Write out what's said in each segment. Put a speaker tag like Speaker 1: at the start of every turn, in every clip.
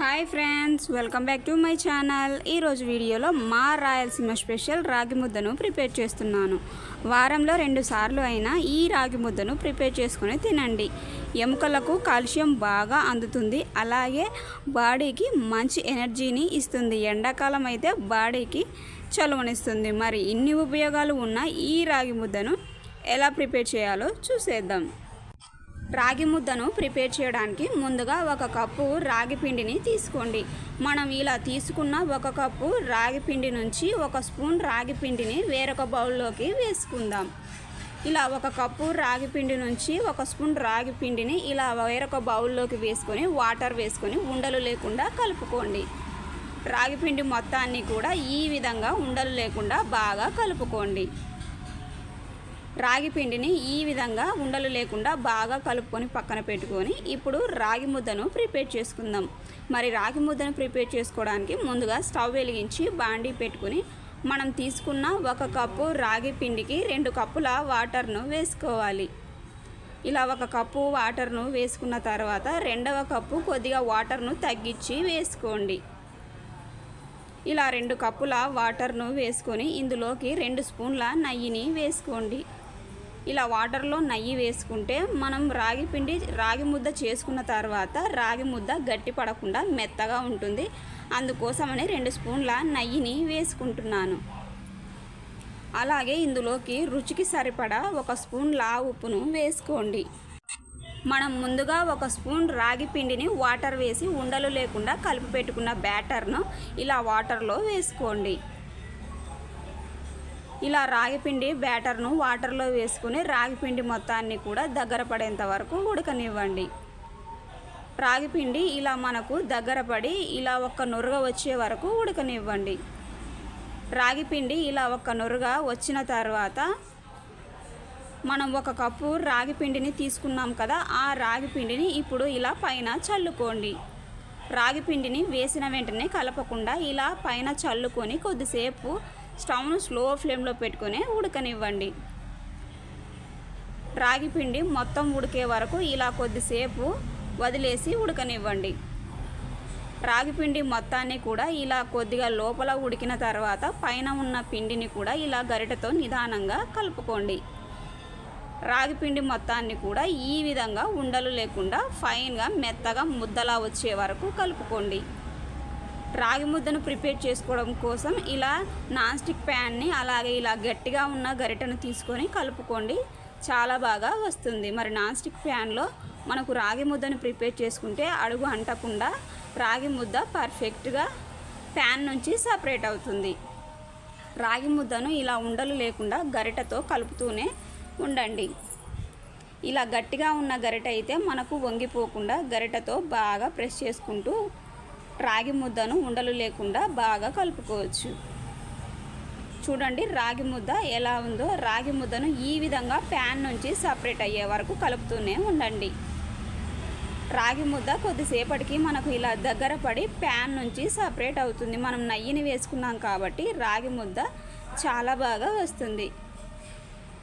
Speaker 1: Hi friends welcome back to my channel. ఈరోజు వీడియోలో మా రాయలసీమ స్పెషల్ రాగి ముద్దను ప్రిపేర్ చేస్తున్నాను. వారంలో రెండు సార్లు అయినా ఈ రాగి ముద్దను ప్రిపేర్ చేసుకొని తినండి. ఎముకలకు కాల్షియం బాగా అందుతుంది. అలాగే బాడీకి మంచి ఎనర్జీని ఇస్తుంది. ఎండాకాలం అయితే బాడీకి చలువనిస్తుంది. మరి ఇన్ని ఉపయోగాలు ఉన్న ఈ రాగి ముద్దను ఎలా ప్రిపేర్ చేయాలో చూసేద్దాం. రాగి ముద్దను ప్రిపేర్ చేయడానికి ముందుగా ఒక కప్పు రాగి పిండిని తీసుకోండి. మనం ఇలా తీసుకున్న ఒక కప్పు రాగి పిండి నుంచి ఒక స్పూన్ రాగి పిండిని వేరొక బౌల్లోకి వేసుకుందాం. ఇలా ఒక కప్పు రాగి పిండి నుంచి ఒక స్పూన్ రాగి పిండిని ఇలా వేరొక బౌల్లోకి వేసుకొని వాటర్ వేసుకొని ఉండలు లేకుండా కలుపుకోండి. రాగి పిండి మొత్తాన్ని కూడా ఈ విధంగా ఉండలు లేకుండా బాగా కలుపుకోండి. రాగి పిండిని ఈ విధంగా ఉండలు లేకుండా బాగా కలుపుకొని పక్కన పెట్టుకొని ఇప్పుడు రాగి ముద్దను ప్రిపేర్ చేసుకుందాం. మరి రాగి ముద్దను ప్రిపేర్ చేసుకోవడానికి ముందుగా స్టవ్ వెలిగించి బాండీ పెట్టుకొని మనం తీసుకున్న ఒక కప్పు రాగి పిండికి రెండు కప్పుల వాటర్ను వేసుకోవాలి. ఇలా ఒక కప్పు వాటర్ను వేసుకున్న తర్వాత రెండవ కప్పు కొద్దిగా వాటర్ను తగ్గించి వేసుకోండి. ఇలా రెండు కప్పుల వాటర్ను వేసుకొని ఇందులోకి రెండు స్పూన్ల నెయ్యిని వేసుకోండి. ఇలా వాటర్లో నెయ్యి వేసుకుంటే మనం రాగి పిండి రాగి ముద్ద చేసుకున్న తర్వాత రాగి ముద్ద గట్టి పడకుండా మెత్తగా ఉంటుంది. అందుకోసమని రెండు స్పూన్ల నెయ్యిని వేసుకుంటున్నాను. అలాగే ఇందులోకి రుచికి సరిపడా ఒక స్పూన్ లా ఉప్పును వేసుకోండి. మనం ముందుగా ఒక స్పూన్ రాగి పిండిని వాటర్ వేసి ఉండలు లేకుండా కలిపి పెట్టుకున్న బ్యాటర్ను ఇలా వాటర్లో వేసుకోండి. ఇలా రాగిపిండి బ్యాటర్ను వాటర్లో వేసుకుని రాగిపిండి మొత్తాన్ని కూడా దగ్గర పడేంత వరకు ఉడకనివ్వండి. రాగిపిండి ఇలా మనకు దగ్గర పడి ఇలా ఒక్క నొరుగ వచ్చే వరకు ఉడకనివ్వండి. రాగిపిండి ఇలా ఒక్క నొరుగ వచ్చిన తర్వాత మనం ఒక కప్పు రాగిపిండిని తీసుకున్నాం కదా ఆ రాగిపిండిని ఇప్పుడు ఇలా పైన చల్లుకోండి. రాగిపిండిని వేసిన వెంటనే కలపకుండా ఇలా పైన చల్లుకొని కొద్దిసేపు స్టవ్ను స్లో ఫ్లేమ్లో పెట్టుకుని ఉడకనివ్వండి. రాగి పిండి మొత్తం ఉడికే వరకు ఇలా కొద్దిసేపు వదిలేసి ఉడకనివ్వండి. రాగి పిండి మొత్తాన్ని కూడా ఇలా కొద్దిగా లోపల ఉడికిన తర్వాత పైన ఉన్న పిండిని కూడా ఇలా గరిటతో నిదానంగా కలుపుకోండి. రాగి పిండి మొత్తాన్ని కూడా ఈ విధంగా ఉండలు లేకుండా ఫైన్గా మెత్తగా ముద్దలా వచ్చే వరకు కలుపుకోండి. రాగి ముద్దను ప్రిపేర్ చేసుకోవడం కోసం ఇలా నాన్ స్టిక్ ప్యాన్ని అలాగే ఇలా గట్టిగా ఉన్న గరిటను తీసుకొని కలుపుకోండి. చాలా బాగా వస్తుంది. మరి నాన్ స్టిక్ ప్యాన్లో మనకు రాగి ముద్దను ప్రిపేర్ చేసుకుంటే అడుగు అంటకుండా రాగి ముద్ద పర్ఫెక్ట్గా ప్యాన్ నుంచి సపరేట్ అవుతుంది. రాగి ముద్దను ఇలా ఉండలు లేకుండా గరిటతో కలుపుతూనే ఉండండి. ఇలా గట్టిగా ఉన్న గరిట అయితే మనకు వంగిపోకుండా గరిటతో బాగా ప్రెస్ చేసుకుంటూ రాగి ముద్దను ఉండలు లేకుండా బాగా కలుపుకోవచ్చు. చూడండి రాగి ముద్ద ఎలా ఉందో. రాగి ముద్దను ఈ విధంగా ప్యాన్ నుంచి సపరేట్ అయ్యే వరకు కలుపుతూనే ఉండండి. రాగి ముద్ద కొద్దిసేపటికి మనకు ఇలా దగ్గర పడి ప్యాన్ నుంచి సపరేట్ అవుతుంది. మనం నెయ్యిని వేసుకున్నాం కాబట్టి రాగి ముద్ద చాలా బాగా వస్తుంది.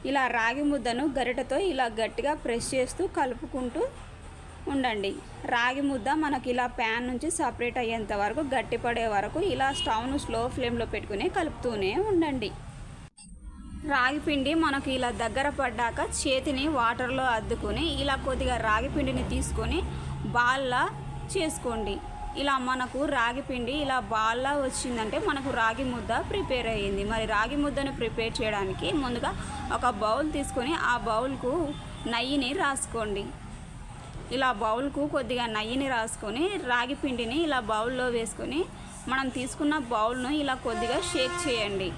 Speaker 1: ఇలా రాగి ముద్దను గరిటతో ఇలా గట్టిగా ప్రెస్ చేస్తూ కలుపుకుంటూ ఉండండి. రాగి ముద్ద మనకి ఇలా ప్యాన్ నుంచి సపరేట్ అయ్యేంత వరకు గట్టిపడే వరకు ఇలా స్టవ్ను స్లో ఫ్లేమ్లో పెట్టుకుని కలుపుతూనే ఉండండి. రాగి పిండి మనకు ఇలా దగ్గర పడ్డాక చేతిని వాటర్లో అద్దుకొని ఇలా కొద్దిగా రాగి పిండిని తీసుకొని బాల్లా చేసుకోండి. ఇలా మనకు రాగి పిండి ఇలా బాల్లా వచ్చిందంటే మనకు రాగి ముద్ద ప్రిపేర్ అయ్యింది. మరి రాగి ముద్దను ప్రిపేర్ చేయడానికి ముందుగా ఒక బౌల్ తీసుకొని ఆ బౌల్కు నెయ్యిని రాసుకోండి. ఇలా బౌల్కు కొద్దిగా నెయ్యిని రాసుకొని రాగి పిండిని ఇలా బౌల్లో వేసుకొని మనం తీసుకున్న బౌల్ను ఇలా కొద్దిగా షేక్ చేయండి.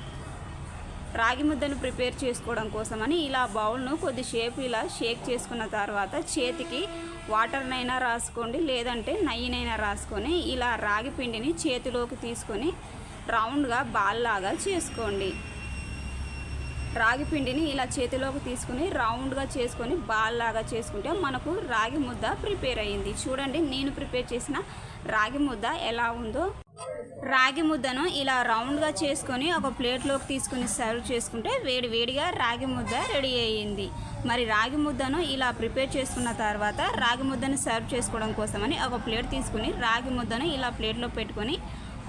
Speaker 1: రాగి ముద్దను ప్రిపేర్ చేసుకోవడం కోసమని ఇలా బౌల్ను కొద్ది షేప్ ఇలా షేక్ చేసుకున్న తర్వాత చేతికి వాటర్నైనా రాసుకోండి లేదంటే నెయ్యినైనా రాసుకొని ఇలా రాగి పిండిని చేతిలోకి తీసుకొని రౌండ్గా బాల్ లాగా చేసుకోండి. రాగి పిండిని ఇలా చేతిలోకి తీసుకుని రౌండ్గా చేసుకొని బాల్ లాగా చేసుకుంటే మనకు రాగి ముద్ద ప్రిపేర్ అయ్యింది. చూడండి నేను ప్రిపేర్ చేసిన రాగి ముద్ద ఎలా ఉందో. రాగి ముద్దను ఇలా రౌండ్గా చేసుకొని ఒక ప్లేట్లోకి తీసుకుని సర్వ్ చేసుకుంటే వేడి వేడిగా రాగి ముద్ద రెడీ అయ్యింది. మరి రాగి ముద్దను ఇలా ప్రిపేర్ చేసుకున్న తర్వాత రాగి ముద్దను సర్వ్ చేసుకోవడం కోసమని ఒక ప్లేట్ తీసుకుని రాగి ముద్దను ఇలా ప్లేట్లో పెట్టుకొని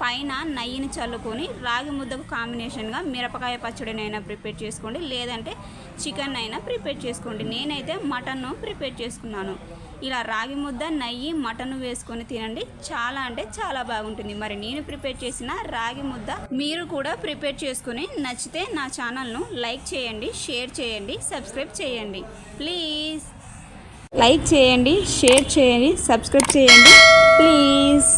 Speaker 1: పైన నెయ్యిని చల్లుకొని రాగి ముద్దకు కాంబినేషన్గా మిరపకాయ పచ్చడినైనా ప్రిపేర్ చేసుకోండి. లేదంటే చికెన్ అయినా ప్రిపేర్ చేసుకోండి. నేనైతే మటన్ను ప్రిపేర్ చేసుకున్నాను. ఇలా రాగి ముద్ద నెయ్యి మటన్ వేసుకొని తినండి. చాలా అంటే చాలా బాగుంటుంది. మరి నేను ప్రిపేర్ చేసిన రాగి ముద్ద మీరు కూడా ప్రిపేర్ చేసుకుని నచ్చితే నా ఛానల్ను లైక్ చేయండి షేర్ చేయండి సబ్స్క్రైబ్ చేయండి. ప్లీజ్. లైక్ చేయండి షేర్ చేయండి సబ్స్క్రైబ్ చేయండి. ప్లీజ్.